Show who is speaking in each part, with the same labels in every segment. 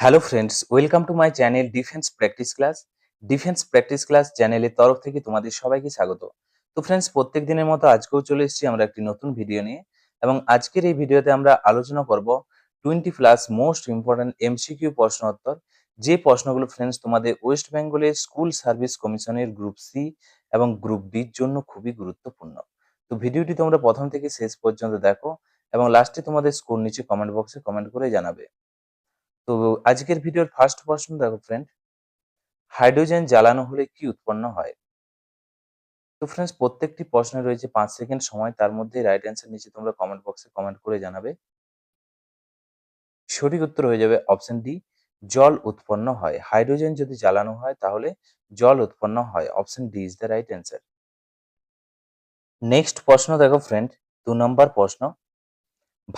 Speaker 1: Hello friends welcome to my channel defence practice class defence practice class চ্যানেলের তরফ থেকে তোমাদের সবাইকে স্বাগত। তো ফ্রেন্ডস প্রত্যেক দিনের মতো আজকেও চলে এসেছি আমরা একটি নতুন ভিডিও নিয়ে এবং আজকের এই ভিডিওতে আমরা আলোচনা করব twenty plus most important MCQ প্রশ্ন উত্তর। যে প্রশ্নগুলো ফ্রেন্ডস তোমাদের ওয়েস্ট বেঙ্গলের স্কুল সার্ভিস কমিশনের গ্রুপ সি এবং গ্রুপ ডির জন্য খুবই গুরুত্বপূর্ণ। তো ভিডিওটি তোমরা প্রথম থেকে শেষ পর্যন্ত দেখো এবং লাস্টে তোমাদের স্কোর নিচে কমেন্ট বক্সে কমেন্ট করে জানাবে। তো আজকের ভিডিওর ফার্স্ট প্রশ্ন দেখো ফ্রেন্ড হাইড্রোজেন জ্বালানো হলে কি উৎপন্ন হয়? তো ফ্রেন্ডস প্রত্যেকটি প্রশ্নে রয়েছে পাঁচ সেকেন্ড সময়, তার মধ্যে রাইট অ্যান্সার নিচে তোমরা কমেন্ট বক্সে কমেন্ট করে জানাবে। সঠিক উত্তর হয়ে যাবে অপশন ডি জল উৎপন্ন হয়। হাইড্রোজেন যদি জ্বালানো হয়, তাহলে জল উৎপন্ন হয়। Option D is the right answer next প্রশ্ন দেখো ফ্রেন্ড দু নম্বর প্রশ্ন,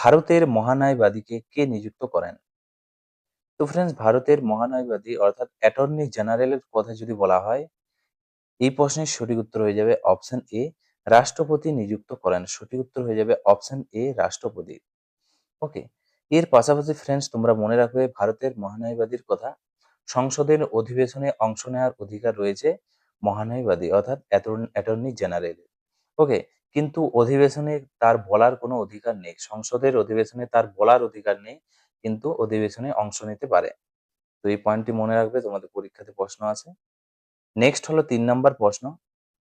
Speaker 1: ভারতের মহানায়বাদীকে কে নিযুক্ত করেন? তো ফ্রেন্ডস ভারতের মহানয়বাদী অর্থাৎ অ্যাটর্নি জেনারেলের কথা যদি বলা হয়, এই প্রশ্নের সঠিক উত্তর হয়ে যাবে অপশন এ রাষ্ট্রপতি নিযুক্ত করেন। সঠিক উত্তর হয়ে যাবে অপশন এ রাষ্ট্রপতি। ওকে এর পাশাপাশি ফ্রেন্ডস তোমরা মনে রাখবে ভারতের মহানয়বাদীর কথা, সংসদের অধিবেশনে অংশ নেওয়ার অধিকার রয়েছে মহানয়বাদী, অর্থাৎ অ্যাটর্নি জেনারেল ওকে কিন্তু অধিবেশনে তার বলার কোনো অধিকার নেই, সংসদের অধিবেশনে তার বলার অধিকার নেই কিন্তু অধিবেশনে অংশ নিতে পারে। তো এই পয়েন্টটি মনে রাখবে, তোমাদের পরীক্ষাতে প্রশ্ন আছে। নেক্সট হলো তিন নম্বর প্রশ্ন,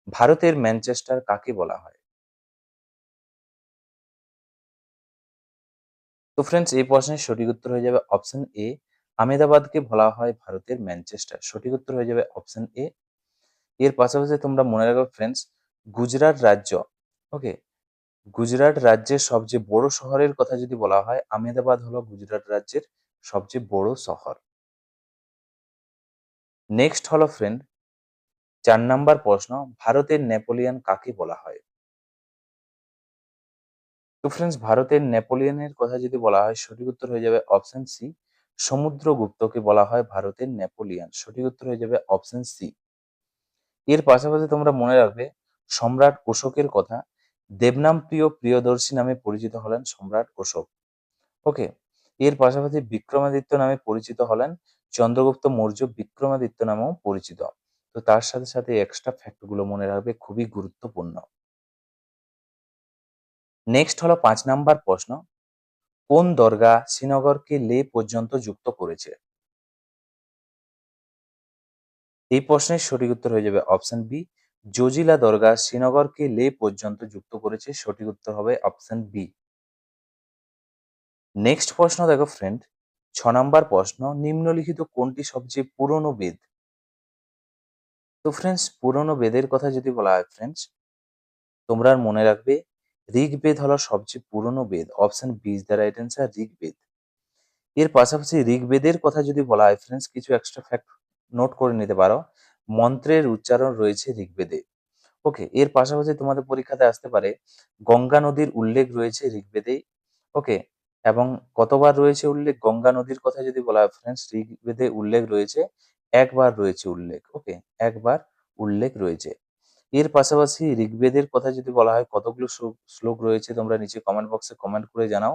Speaker 1: ভারতের ম্যানচেস্টার কাকে বলা হয়? তো ফ্রেন্ডস এই প্রশ্নের সঠিক উত্তর হয়ে যাবে অপশন এ আমেদাবাদকে বলা হয় ভারতের ম্যানচেস্টার। সঠিক উত্তর হয়ে যাবে অপশন এ এর পাশাপাশি তোমরা মনে রাখবে ফ্রেন্ডস গুজরাট রাজ্য ওকে গুজরাট রাজ্যের সবচেয়ে বড় শহরের কথা যদি বলা হয় আমেদাবাদ হলো গুজরাট রাজ্যের সবচেয়ে বড় শহর। নেক্সট হলো ফ্রেন্ড চার নাম্বার প্রশ্ন, ভারতের নেপোলিয়ান কাকে বলা হয়? তো ফ্রেন্ডস ভারতের নেপোলিয়ানের কথা যদি বলা হয়, সঠিক উত্তর হয়ে যাবে অপশন সি সমুদ্রগুপ্তকে বলা হয় ভারতের নেপোলিয়ান। সঠিক উত্তর হয়ে যাবে অপশন সি এর পাশাপাশি তোমরা মনে রাখবে, সম্রাট অশোকের কথা দেবনাম প্রিয় প্রিয়দর্শী নামে পরিচিত হলেন সম্রাট অশোক। ওকে এর পাশাপাশি বিক্রমাদিত্য নামে পরিচিত হলেন চন্দ্রগুপ্ত মৌর্য বিক্রমাদিত্য নামেও পরিচিত। তো তার সাথে সাথে এক্সট্রা ফ্যাক্টগুলো মনে রাখবে, খুবই গুরুত্বপূর্ণ। নেক্সট হলো পাঁচ নাম্বার প্রশ্ন, কোন দরগা শ্রীনগরকে লে পর্যন্ত যুক্ত করেছে? এই প্রশ্নের সঠিক উত্তর হয়ে যাবে অপশন বি জজিলা দরগা শ্রীনগরকে লে পর্যন্ত যুক্ত করেছে সঠিক উত্তর হবে অপশন বি। নেক্সট প্রশ্ন দেখো ফ্রেন্ড ছ নম্বর প্রশ্ন, নিম্নলিখিত কোনটি সবচেয়ে পুরনো বেদ? তো ফ্রেন্ডস পুরনো বেদের কথা যদি বলা হয় ফ্রেন্ডস তোমরা মনে রাখবে ঋগ্বেদ হলো সবচেয়ে পুরনো বেদ। Option B is the right answer Rigveda. এর পাশাপাশি ঋগ্বেদের কথা যদি বলা হয় ফ্রেন্ডস কিছু এক্সট্রা ফ্যাক্ট নোট করে নিতে পারো। মন্ত্রের উচ্চারণ রয়েছে ঋগ্বেদে। ওকে এর পাশাপাশি তোমাদের পরীক্ষাতে আসতে পারে, গঙ্গা নদীর উল্লেখ রয়েছে ঋগ্বেদে। ওকে এবং কতবার রয়েছে উল্লেখ? গঙ্গা নদীর কথা যদি বলা হয় ফ্রেন্ডস ঋগ্বেদে উল্লেখ রয়েছে, একবার রয়েছে উল্লেখ। ওকে একবার উল্লেখ রয়েছে। এর পাশাপাশি ঋগ্বেদের কথা যদি বলা হয়, কতগুলো শ্লোক রয়েছে তোমরা নিচে কমেন্ট বক্সে কমেন্ট করে জানাও।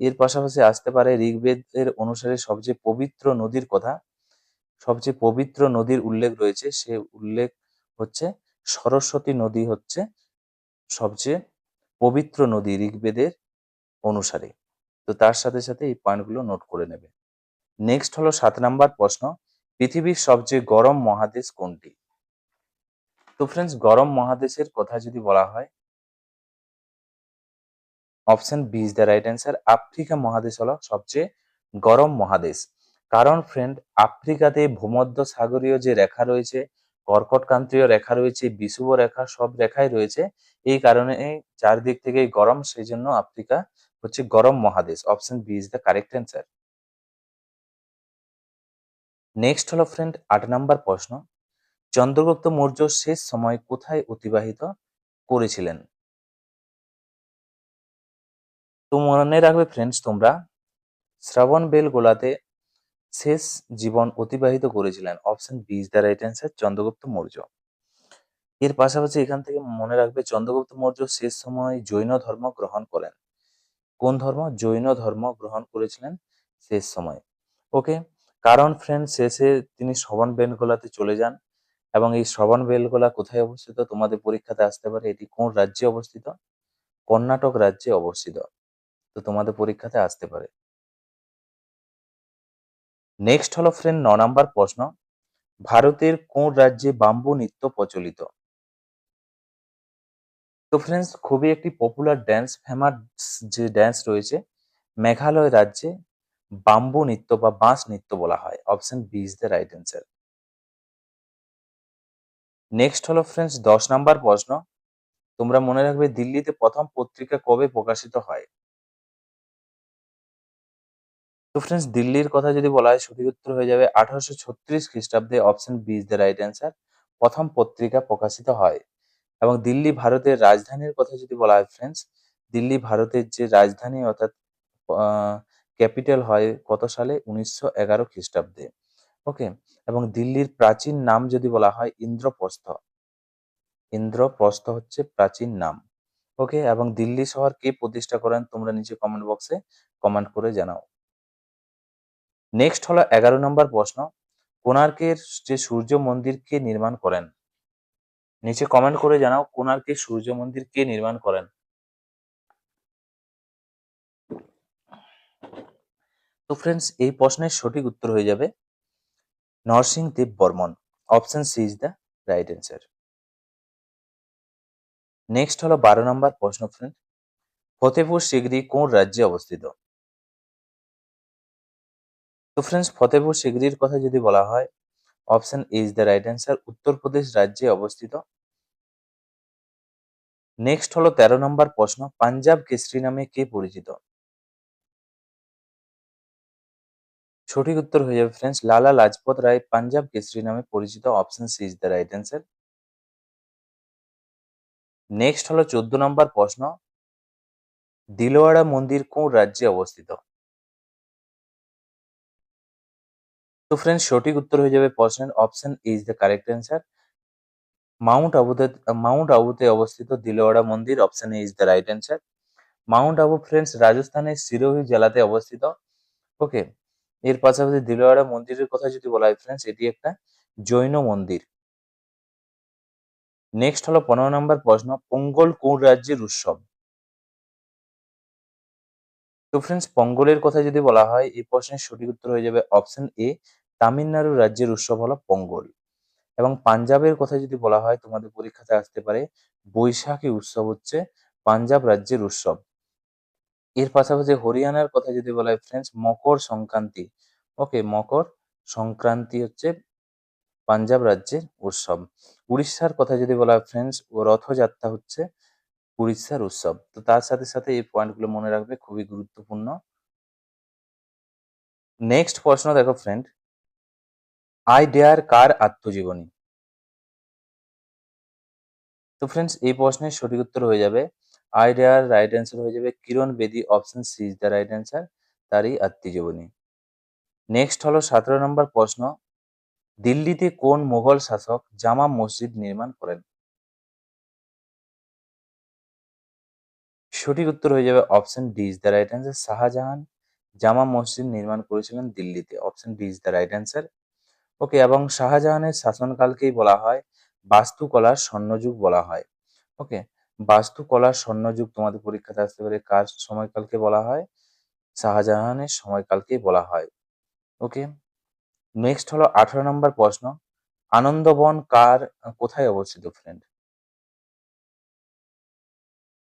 Speaker 1: এর পাশাপাশি আসতে পারে, ঋগ্বেদের অনুসারে সবচেয়ে পবিত্র নদীর কথা সবচেয়ে পবিত্র নদীর উল্লেখ রয়েছে, সে উল্লেখ হচ্ছে সরস্বতী নদী হচ্ছে সবচেয়ে পবিত্র নদী ঋগ্বেদের অনুসারে। তো তার সাথে সাথে এই পয়েন্টগুলো নোট করে নেবে। নেক্সট হলো সাত নাম্বার প্রশ্ন, পৃথিবীর সবচেয়ে গরম মহাদেশ কোনটি? তো ফ্রেন্ডস গরম মহাদেশের কথা যদি বলা হয় option B is the right answer Africa মহাদেশ হলো সবচেয়ে গরম মহাদেশ। কারণ ফ্রেন্ড আফ্রিকাতে ভূমধ্য সাগরীয় যে রেখা রয়েছে কর্কটকান্তীয় রেখা রয়েছে, বিষুব রেখা, সব রেখাই রয়েছে, এই কারণে চারদিক থেকে গরম সেই জন্য আফ্রিকা হচ্ছে গরম মহাদেশ। Option B is the correct answer next হলো ফ্রেন্ড আট নাম্বার প্রশ্ন। চন্দ্রগুপ্ত মৌর্য শেষ সময় কোথায় অতিবাহিত করেছিলেন? তো মনে রাখবে ফ্রেন্ডস তোমরা, শ্রাবণ বেল গোলাতে শেষ জীবন অতিবাহিত করেছিলেন। Option B is the right answer, Chandragupta Maurya. এর পাশাপাশি এখান থেকে মনে রাখবে, চন্দ্রগুপ্ত মৌর্য শেষ সময় জৈন ধর্ম গ্রহণ করেন। কোন ধর্ম? জৈন ধর্ম গ্রহণ করেছিলেন শেষ সময়। ওকে, কারণ ফ্রেন্ড, শেষে তিনি শ্রবণ বেলগোলাতে চলে যান এবং এই শ্রবণ বেলগোলা কোথায় অবস্থিত? তোমাদের পরীক্ষাতে আসতে পারে, এটি কোন রাজ্যে অবস্থিত? কর্ণাটক রাজ্যে অবস্থিত। তো তোমাদের পরীক্ষাতে আসতে পারে। নেক্সট হলো ফ্রেন্ড ন নাম্বার প্রশ্ন। ভারতের কোন রাজ্যে বাম্বু নৃত্য প্রচলিত? তো ফ্রেন্ডস খুবই একটি পপুলার ড্যান্স ফেমাস যে ড্যান্স রয়েছে, মেঘালয় রাজ্যে বাম্বু নৃত্য বা বাঁশ নৃত্য বলা হয়। Option B is the right answer next হলো ফ্রেন্ডস দশ নাম্বার প্রশ্ন। তোমরা মনে রাখবে, দিল্লিতে প্রথম পত্রিকা কবে প্রকাশিত হয়? তো ফ্রেন্ডস দিল্লির কথা যদি বলা হয়, সঠিক উত্তর হয়ে যাবে আঠারোশো ছত্রিশ খ্রিস্টাব্দে option B is the right answer প্রথম পত্রিকা প্রকাশিত হয়। এবং দিল্লি ভারতের রাজধানীর কথা যদি বলা হয় ফ্রেন্ডস দিল্লি ভারতের যে রাজধানী অর্থাৎ ক্যাপিটাল হয় কত সালে? উনিশশো এগারো খ্রিস্টাব্দে। ওকে এবং দিল্লির প্রাচীন নাম যদি বলা হয়, ইন্দ্রপ্রস্থ। ইন্দ্রপ্রস্থ হচ্ছে প্রাচীন নাম। ওকে এবং দিল্লি শহর কে প্রতিষ্ঠা করেন? তোমরা নিচে কমেন্ট বক্সে কমেন্ট করে জানাও। নেক্সট হলো এগারো নম্বর প্রশ্ন। কোণার্কের যে সূর্য মন্দির কে নির্মাণ করেন। নিচে কমেন্ট করে জানাও, কোণার্কের সূর্য মন্দির কে নির্মাণ করেন? তো ফ্রেন্ডস এই প্রশ্নের সঠিক উত্তর হয়ে যাবে Narsing Dev Barman. Option C is the right answer next হলো বারো নম্বর প্রশ্ন ফ্রেন্ড ফতেপুর সিগড়ি কোন রাজ্যে অবস্থিত? তো ফ্রেন্ডস ফতেপুর সিগড়ির কথা যদি বলা হয় option is the right answer Uttar Pradesh রাজ্যে অবস্থিত। নেক্সট হলো তেরো নম্বর প্রশ্ন, পাঞ্জাব কেসরি নামে কে পরিচিত? সঠিক উত্তর হয়ে যাবে ফ্রেন্ডস লালা লাজপত রায়, পাঞ্জাব কেসরি নামে পরিচিত option C is the right answer next হলো চোদ্দ নম্বর প্রশ্ন, দিলওয়াড়া মন্দির কোন রাজ্যে অবস্থিত? তো ফ্রেন্ডস সঠিক উত্তর হয়ে যাবে প্রশ্নের option is the correct answer mount আবুতে mount আবুতে অবস্থিত দিলওয়াড়া মন্দির option is the right answer mount Abu friends রাজস্থানের সিরোহি জেলাতে অবস্থিত। ওকে এর পাশাপাশি দিলওয়াড়া মন্দিরের কথা যদি বলা হয় ফ্রেন্ডস এটি একটা জৈন মন্দির। নেক্সট হলো পনেরো নম্বর প্রশ্ন, পঙ্গল কোন রাজ্যের উৎসব? তো ফ্রেন্ডস পঙ্গলের কথা যদি বলা হয়, এই প্রশ্নের সঠিক উত্তর হয়ে যাবে অপশন এ তামিলনাড়ু রাজ্যের উৎসব হলো পঙ্গল। এবং পাঞ্জাবের কথা যদি বলা হয়, তোমাদের পরীক্ষাতে আসতে পারে, বৈশাখী উৎসব হচ্ছে পাঞ্জাব রাজ্যের উৎসব। এর পাশাপাশি হরিয়ানার কথা যদি বলা হয় ফ্রেন্ডস মকর সংক্রান্তি। ওকে, মকর সংক্রান্তি হচ্ছে পাঞ্জাব রাজ্যের উৎসব। উড়িষ্যার কথা যদি বলা হয় ফ্রেন্ডস ও রথযাত্রা হচ্ছে উড়িষ্যার উৎসব। তো তার সাথে সাথে এই পয়েন্টগুলো মনে রাখবে, খুবই গুরুত্বপূর্ণ। নেক্সট প্রশ্ন দেখো ফ্রেন্ড আই ডেয়ার কার আত্মজীবনী? তো ফ্রেন্ডস এই প্রশ্নের সঠিক উত্তর হয়ে যাবে আই ডেয়ার রাইট অ্যান্সার হয়ে যাবে Kiran Bedi option C is the right answer তারই আত্মজীবনী। নেক্সট হলো সতেরো নম্বর প্রশ্ন, দিল্লিতে কোন মুঘল শাসক জামা মসজিদ নির্মাণ করেন? সঠিক উত্তর হয়ে যাবে option D is the right answer Shahjahan Jama Masjid নির্মাণ করেছিলেন দিল্লিতে option D is the right answer okay, এবং শাহজাহানের শাসনকালকেই বলা হয় বাস্তুকলার স্বর্ণযুগ বলা হয়। ওকে, বাস্তুকলার স্বর্ণযুগ তোমাদের পরীক্ষাতে আসতে পারে কার সময়কালকে বলা হয়? শাহজাহানের সময়কালকেই বলা হয়। ওকে নেক্সট হলো আঠারো নম্বর প্রশ্ন, আনন্দবন কার, কোথায় অবস্থিত ফ্রেন্ড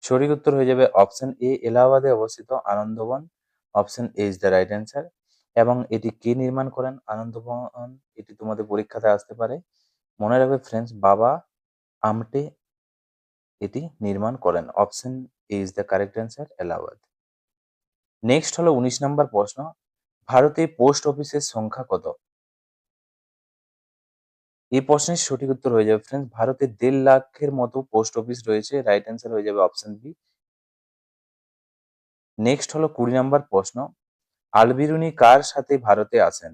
Speaker 1: সঠিক উত্তর হয়ে যাবে অপশন এ এলাহাবাদে অবস্থিত Anandwan option A is the right answer এবং এটি কে নির্মাণ করেন? আনন্দবন এটি তোমাদের পরীক্ষাতে আসতে পারে। মনে রাখবে ফ্রেন্ডস বাবা, আমটে এটি নির্মাণ করেন। Option A is the correct answer Allahabad next হলো উনিশ নম্বর প্রশ্ন। ভারতে পোস্ট অফিসের সংখ্যা কত? এই প্রশ্নের সঠিক উত্তর হয়ে যাবে ফ্রেন্ডস ভারতে দেড় লাখের মতো পোস্ট অফিস রয়েছে। রাইট অ্যান্সার হয়ে যাবে অপশন বি নেক্সট হলো কুড়ি নম্বর প্রশ্ন। আলবিরুনি কার সাথে ভারতে আসেন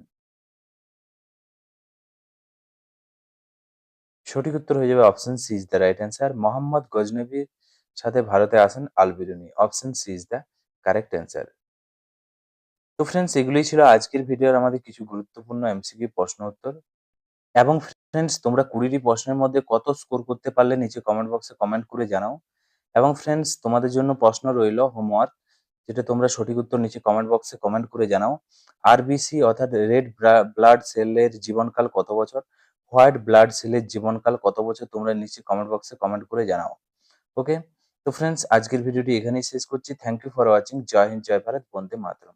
Speaker 1: সঠিক উত্তর হয়ে যাবে option C is the right answer Mohammad গজনবীর সাথে ভারতে আসেন Alberuni. Option C is the correct answer তো ফ্রেন্ডস এগুলোই ছিল আজকের ভিডিওর আমাদের কিছু গুরুত্বপূর্ণ এমসিকিউ প্রশ্ন উত্তর। এবং ফ্রেন্ডস তোমরা কুড়িটি প্রশ্নের মধ্যে কত স্কোর করতে পারলে নিচে কমেন্ট বক্সে কমেন্ট করে জানাও। এবং ফ্রেন্ডস তোমাদের জন্য প্রশ্ন রইল হোমওয়ার্ক যেটা তোমরা সঠিক উত্তর নিচে কমেন্ট বক্সে কমেন্ট করে জানাও। আরবিসি অর্থাৎ রেড ব্লাড সেলের জীবনকাল কত বছর? হোয়াইট ব্লাড সেলের জীবনকাল কত বছর? তোমরা নিচে কমেন্ট বক্সে কমেন্ট করে জানাও। ওকে তো ফ্রেন্ডস আজকের ভিডিওটি এখানেই শেষ করছি। Thank you for watching Jai Hind, Jai Bharat. Bande Mataram.